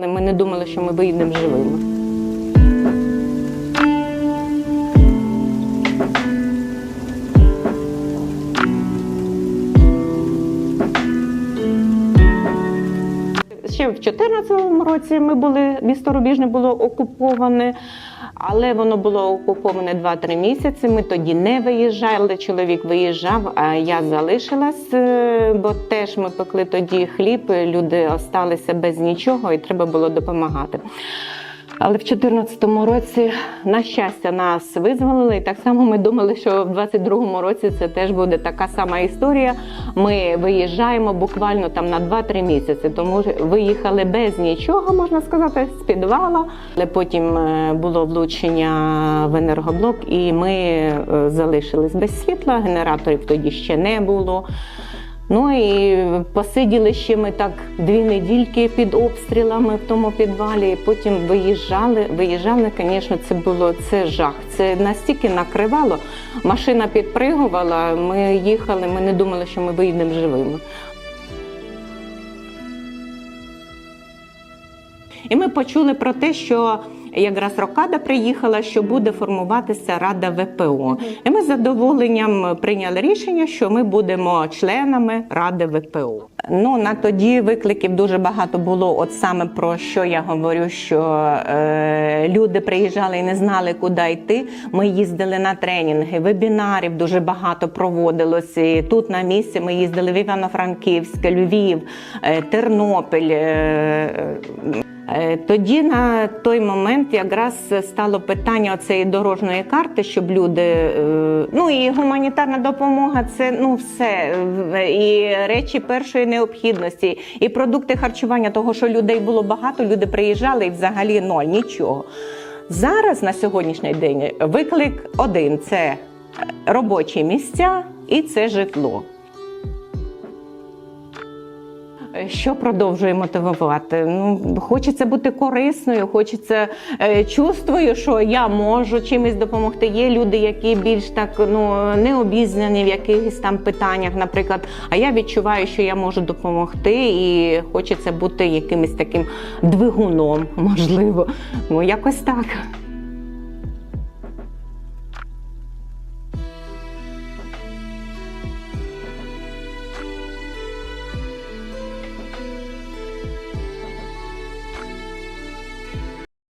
Ми не думали, що ми виїдемо живими. Ще в 2014 році ми були, місто Рубіжне було окуповане, але воно було окуповане 2-3 місяці. Ми тоді не виїжджали. Чоловік виїжджав, а я залишилась, е, бо теж ми пекли тоді хліб. Люди осталися без нічого, і треба було допомагати. Але в 2014 році, на щастя, нас визволили, і так само ми думали, що в 22-му році це теж буде така сама історія. Ми виїжджаємо буквально там на 2-3 місяці, тому виїхали без нічого, можна сказати, з підвала. Але потім е, було влучення в енергоблок, і ми е, залишились без світла. Генераторів тоді ще не було. Ну і посиділи ще ми так дві недільки під обстрілами в тому підвалі. і Потім виїжджали. Виїжджали, звісно, це було це жах. Це настільки накривало. Машина підпригувала. Ми їхали. Ми не думали, що ми виїдемо живими. І ми почули про те, що якраз Рокада приїхала, що буде формуватися Рада ВПО. І ми з задоволенням прийняли рішення, що ми будемо членами Ради ВПО. Ну на тоді викликів дуже багато було. От саме про що я говорю, що е, люди приїжджали і не знали, куди йти. Ми їздили на тренінги, вебінарів дуже багато проводилось. І тут на місці ми їздили в Івано-Франківськ, Львів, е, Тернопіль. Е, Тоді на той момент якраз стало питання цієї дорожньої карти, щоб люди, е, ну і гуманітарна допомога це ну все і речі першої необхідності, і продукти харчування, того що людей було багато, люди приїжджали і взагалі ноль, нічого. Зараз на сьогоднішній день виклик один: це робочі місця і це житло. Що продовжує мотивувати? Ну, хочеться бути корисною, хочеться е, чувствую, що я можу чимось допомогти. Є люди, які більш так ну не обізнані в якихось там питаннях, наприклад. А я відчуваю, що я можу допомогти, і хочеться бути якимось таким двигуном, можливо. Ну якось так.